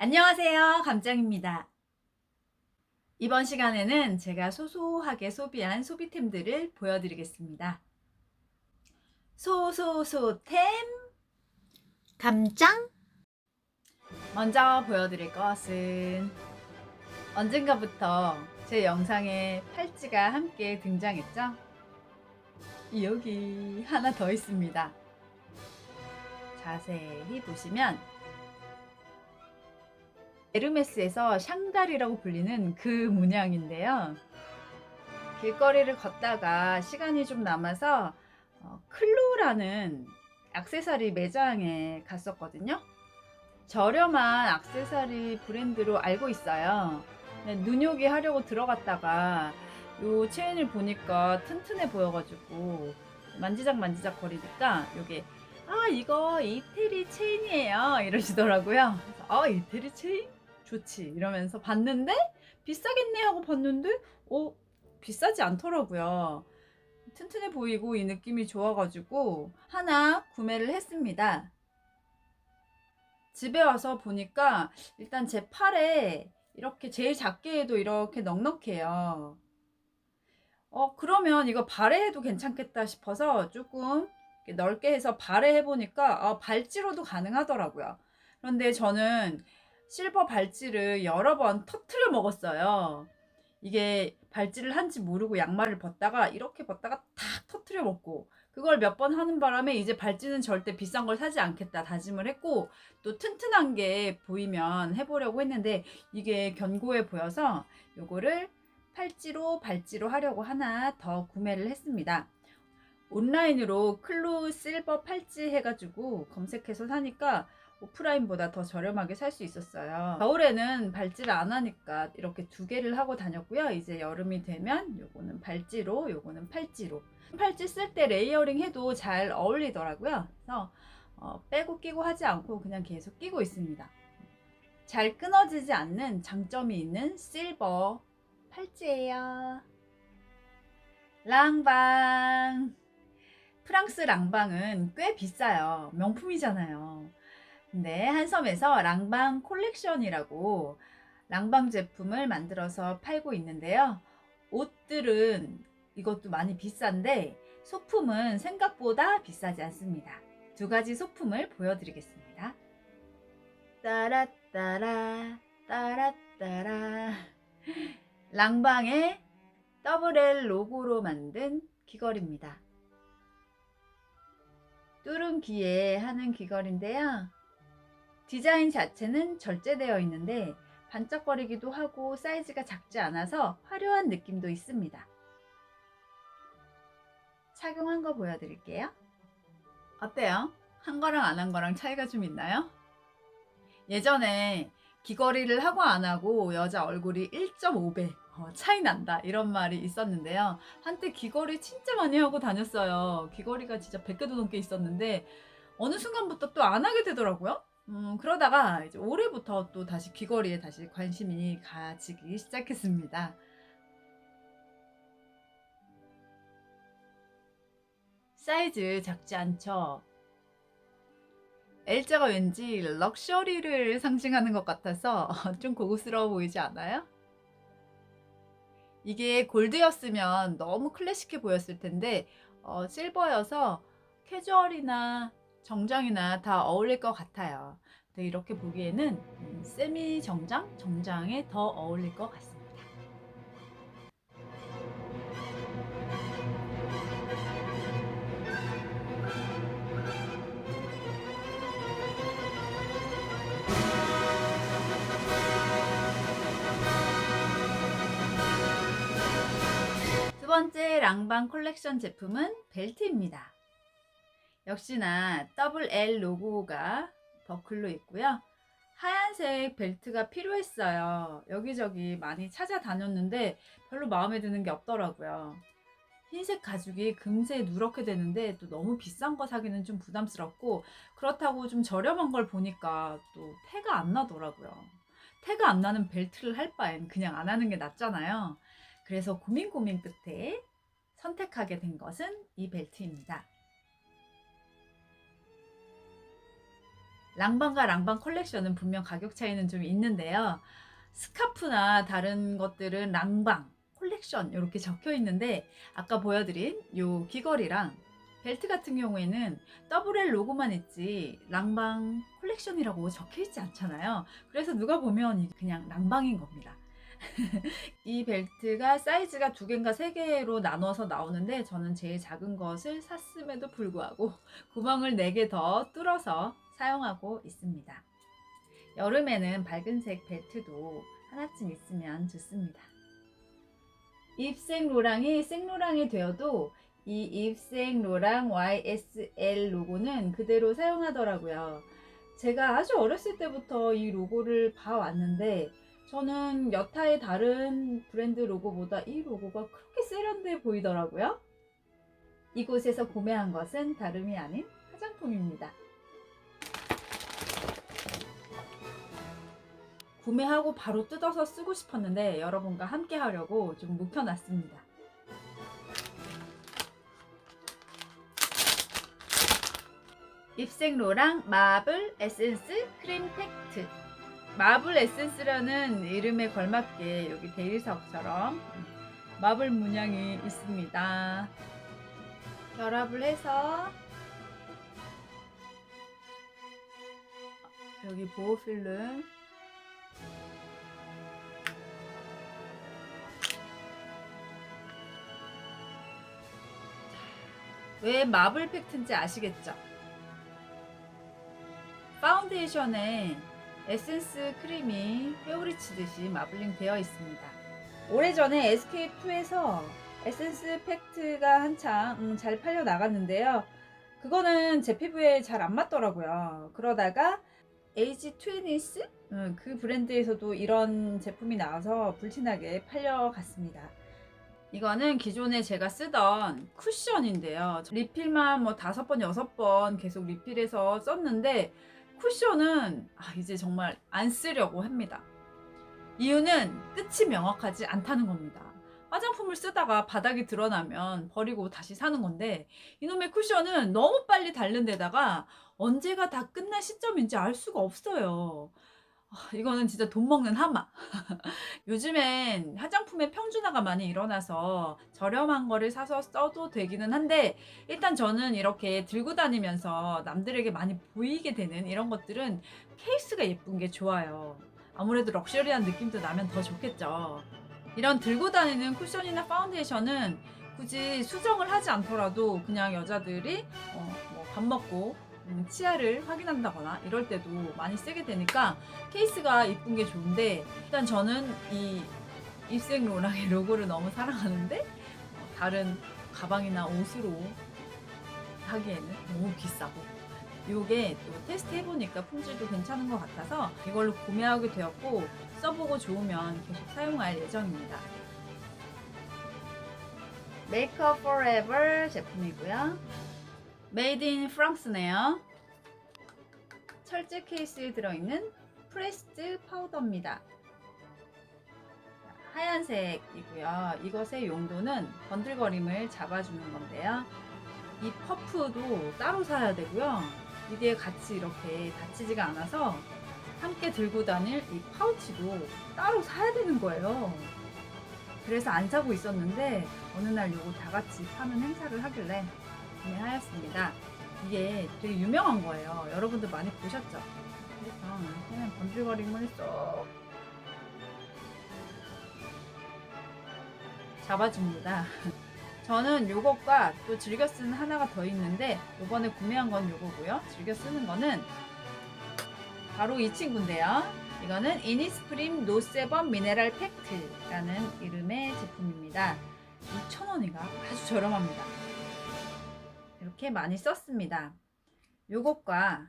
안녕하세요. 감정입니다. 이번 시간에는 제가 소소하게 소비한 소비템들을 보여드리겠습니다. 소소소템! 감짱? 먼저 보여드릴 것은 언젠가부터 제 영상에 팔찌가 함께 등장했죠? 여기 하나 더 있습니다. 자세히 보시면 에르메스에서 샹달이라고 불리는 그 문양인데요. 길거리를 걷다가 시간이 좀 남아서 어, 클로라는 액세서리 매장에 갔었거든요. 저렴한 액세서리 브랜드로 알고 있어요. 근데 눈요기 하려고 들어갔다가 요 체인을 보니까 튼튼해 보여가지고 만지작 만지작 거리니까 요게 아 이거 이태리 체인이에요 이러시더라고요. 아 이태리 체인 좋지 이러면서 봤는데 비싸겠네 하고 봤는데 어 비싸지 않더라고요. 튼튼해 보이고 이 느낌이 좋아가지고 하나 구매를 했습니다. 집에 와서 보니까 일단 제 팔에 이렇게 제일 작게 해도 이렇게 넉넉해요. 어, 그러면 이거 발에 해도 괜찮겠다 싶어서 조금 넓게 해서 발에 해보니까 아, 발찌로도 가능하더라고요. 그런데 저는 실버 발찌를 여러 번 터트려 먹었어요. 이게 발찌를 한지 모르고 양말을 벗다가 이렇게 벗다가 탁 터트려 먹고 그걸 몇 번 하는 바람에 이제 발찌는 절대 비싼 걸 사지 않겠다 다짐을 했고 또 튼튼한 게 보이면 해보려고 했는데 이게 견고해 보여서 요거를 팔찌로 발찌로 하려고 하나 더 구매를 했습니다. 온라인으로 클로 실버 팔찌 해가지고 검색해서 사니까 오프라인보다 더 저렴하게 살 수 있었어요. 겨울에는 발찌를 안 하니까 이렇게 두 개를 하고 다녔고요. 이제 여름이 되면 요거는 발찌로, 요거는 팔찌로. 팔찌 쓸 때 레이어링 해도 잘 어울리더라고요. 그래서 어, 빼고 끼고 하지 않고 그냥 계속 끼고 있습니다. 잘 끊어지지 않는 장점이 있는 실버 팔찌예요. 랑방. 프랑스 랑방은 꽤 비싸요. 명품이잖아요. 근데 한섬에서 랑방 콜렉션이라고 랑방 제품을 만들어서 팔고 있는데요. 옷들은 이것도 많이 비싼데 소품은 생각보다 비싸지 않습니다. 두 가지 소품을 보여드리겠습니다. 따라따라 따라따라 랑방의 더블 L 로고로 만든 귀걸이입니다. 뚜른 귀에 하는 귀걸인데요. 디자인 자체는 절제되어 있는데 반짝거리기도 하고 사이즈가 작지 않아서 화려한 느낌도 있습니다. 착용한 거 보여드릴게요. 어때요? 한 거랑 안 한 거랑 차이가 좀 있나요? 예전에 귀걸이를 하고 안 하고 여자 얼굴이 1.5배 어, 차이 난다 이런 말이 있었는데요. 한때 귀걸이 진짜 많이 하고 다녔어요. 귀걸이가 진짜 100개도 넘게 있었는데 어느 순간부터 또 안 하게 되더라고요. 음, 그러다가 이제 올해부터 또 다시 귀걸이에 다시 관심이 가지기 시작했습니다. 사이즈 작지 않죠? L자가 왠지 럭셔리를 상징하는 것 같아서 좀 고급스러워 보이지 않아요? 이게 골드였으면 너무 클래식해 보였을 텐데 어, 실버여서 캐주얼이나 정장이나 다 어울릴 것 같아요. 이렇게 보기에는 음, 세미 정장, 정장에 더 어울릴 것 같습니다. 두 번째 랑방 콜렉션 제품은 벨트입니다. 역시나 더블 L 로고가 버클로 있고요. 하얀색 벨트가 필요했어요. 여기저기 많이 찾아다녔는데 별로 마음에 드는 게 없더라고요. 흰색 가죽이 금세 누렇게 되는데 또 너무 비싼 거 사기는 좀 부담스럽고 그렇다고 좀 저렴한 걸 보니까 또 태가 안 나더라고요. 태가 안 나는 벨트를 할 바엔 그냥 안 하는 게 낫잖아요. 그래서 고민 고민 끝에 선택하게 된 것은 이 벨트입니다. 랑방과 랑방 컬렉션은 분명 가격 차이는 좀 있는데요. 스카프나 다른 것들은 랑방 콜렉션 이렇게 적혀 있는데 아까 보여드린 요 귀걸이랑 벨트 같은 경우에는 더블L 로고만 있지 랑방 콜렉션이라고 적혀 있지 않잖아요. 그래서 누가 보면 그냥 랑방인 겁니다. 이 벨트가 사이즈가 두 개인가 세 개로 나눠서 나오는데 저는 제일 작은 것을 샀음에도 불구하고 구멍을 네 개 더 뚫어서 사용하고 있습니다. 여름에는 밝은색 벨트도 하나쯤 있으면 좋습니다. 입생 로랑이 생로랑이 되어도 이 입생 로랑 YSL 로고는 그대로 사용하더라고요. 제가 아주 어렸을 때부터 이 로고를 봐왔는데 저는 여타의 다른 브랜드 로고보다 이 로고가 그렇게 세련돼 보이더라고요. 이곳에서 구매한 것은 다름이 아닌 화장품입니다. 구매하고 바로 뜯어서 쓰고 싶었는데 여러분과 함께 하려고 좀 묵혀놨습니다. 입생로랑 마블 에센스 크림 팩트 마블 에센스라는 이름에 걸맞게 여기 대리석처럼 마블 문양이 있습니다. 결합을 해서 여기 보호필름 왜 마블 팩트인지 아시겠죠? 파운데이션에 에센스 크림이 회오리치듯이 마블링 되어 있습니다. 오래전에 SK2에서 에센스 팩트가 한창 음, 잘 팔려 나갔는데요. 그거는 제 피부에 잘 안 맞더라고요. 그러다가 H20스 음, 그 브랜드에서도 이런 제품이 나와서 불티나게 팔려갔습니다. 이거는 기존에 제가 쓰던 쿠션인데요. 리필만 뭐 다섯 번, 여섯 번 계속 리필해서 썼는데 쿠션은 아, 이제 정말 안 쓰려고 합니다. 이유는 끝이 명확하지 않다는 겁니다. 화장품을 쓰다가 바닥이 드러나면 버리고 다시 사는 건데 이놈의 쿠션은 너무 빨리 닳는 데다가 언제가 다 끝날 시점인지 알 수가 없어요. 아, 이거는 진짜 돈 먹는 하마. 요즘엔 화장품의 평준화가 많이 일어나서 저렴한 거를 사서 써도 되기는 한데 일단 저는 이렇게 들고 다니면서 남들에게 많이 보이게 되는 이런 것들은 케이스가 예쁜 게 좋아요. 아무래도 럭셔리한 느낌도 나면 더 좋겠죠. 이런 들고 다니는 쿠션이나 파운데이션은 굳이 수정을 하지 않더라도 그냥 여자들이 어, 뭐 밥 먹고 음, 치아를 확인한다거나 이럴 때도 많이 쓰게 되니까 케이스가 이쁜 게 좋은데 일단 저는 이 입생 로랑의 로고를 너무 사랑하는데 어, 다른 가방이나 옷으로 하기에는 너무 비싸고 이게 또 테스트 해보니까 품질도 괜찮은 것 같아서 이걸로 구매하게 되었고 써보고 좋으면 계속 사용할 예정입니다. 메이크업 포레버 제품이고요. 메이드 인 프랑스네요. 철제 케이스에 들어있는 프레스드 파우더입니다. 하얀색이고요. 이것의 용도는 번들거림을 잡아주는 건데요. 이 퍼프도 따로 사야 되고요. 이게 같이 이렇게 닫히지가 않아서 함께 들고 다닐 이 파우치도 따로 사야 되는 거예요. 그래서 안 사고 있었는데 어느 날 요거 다 같이 파는 행사를 하길래 구매하였습니다. 이게 되게 유명한 거예요. 여러분들 많이 보셨죠? 그래서 그냥 번들거림을 쏙 잡아줍니다. 저는 요것과 또 즐겨 쓰는 하나가 더 있는데 이번에 구매한 건 요거고요. 즐겨 쓰는 거는 바로 이 친구인데요. 이거는 이니스프림 노세범 미네랄 팩트라는 이름의 제품입니다. 6,000원인가? 아주 저렴합니다. 이렇게 많이 썼습니다. 요것과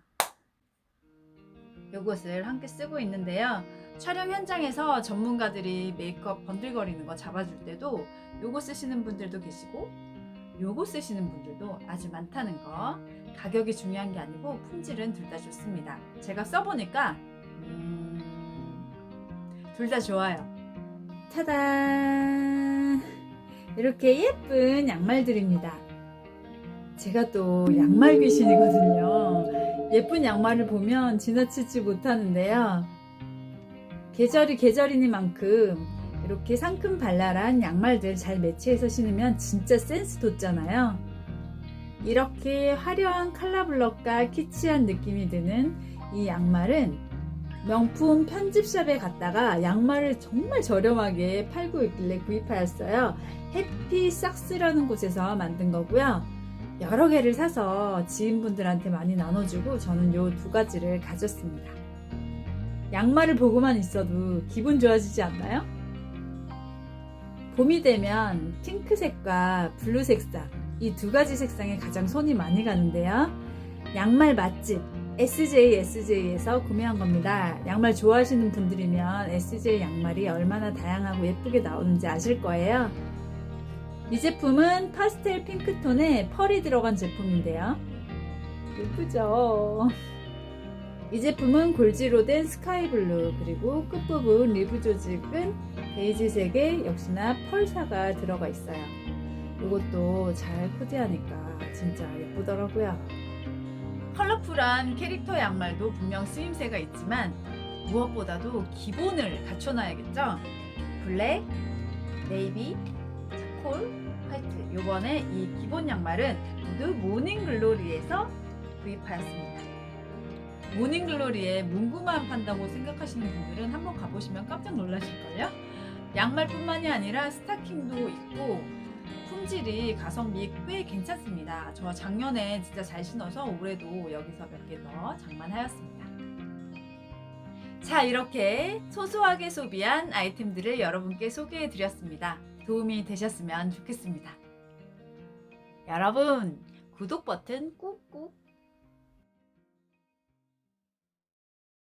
요것을 함께 쓰고 있는데요. 촬영 현장에서 전문가들이 메이크업 번들거리는 거 잡아줄 때도 요거 쓰시는 분들도 계시고 요거 쓰시는 분들도 아주 많다는 거. 가격이 중요한 게 아니고 품질은 둘 다 좋습니다. 제가 써보니까 음, 둘 다 좋아요. 짜잔! 이렇게 예쁜 양말들입니다. 제가 또 양말 귀신이거든요. 예쁜 양말을 보면 지나치지 못하는데요. 계절이 계절이니만큼 이렇게 상큼 발랄한 양말들 잘 매치해서 신으면 진짜 센스 돋잖아요. 이렇게 화려한 컬러 블럭과 키치한 느낌이 드는 이 양말은 명품 편집샵에 갔다가 양말을 정말 저렴하게 팔고 있길래 구입하였어요. 해피 삭스라는 곳에서 만든 거고요. 여러 개를 사서 지인분들한테 많이 나눠주고 저는 요 두 가지를 가졌습니다. 양말을 보고만 있어도 기분 좋아지지 않나요? 봄이 되면 핑크색과 블루 색상 이 두 가지 색상에 가장 손이 많이 가는데요. 양말 맛집 SJ SJ에서 구매한 겁니다. 양말 좋아하시는 분들이면 SJ 양말이 얼마나 다양하고 예쁘게 나오는지 아실 거예요. 이 제품은 파스텔 핑크톤에 펄이 들어간 제품인데요. 예쁘죠? 이 제품은 골지로 된 스카이블루 그리고 끝부분 리브 조직은 베이지색에 역시나 펄사가 들어가 있어요. 이것도 잘 코디하니까 진짜 예쁘더라고요. 컬러풀한 캐릭터 양말도 분명 쓰임새가 있지만 무엇보다도 기본을 갖춰놔야겠죠? 블랙, 네이비, 콜, 화이트 요번에 이 기본 양말은 모두 모닝글로리에서 구입하였습니다. 모닝글로리에 문구만 판다고 생각하시는 분들은 한번 가보시면 깜짝 놀라실걸요? 양말뿐만이 아니라 스타킹도 있고 품질이 가성비 꽤 괜찮습니다. 저 작년에 진짜 잘 신어서 올해도 여기서 몇 개 더 장만하였습니다. 자, 이렇게 소소하게 소비한 아이템들을 여러분께 소개해 드렸습니다. 도움이 되셨으면 좋겠습니다. 여러분, 구독 버튼 꾹꾹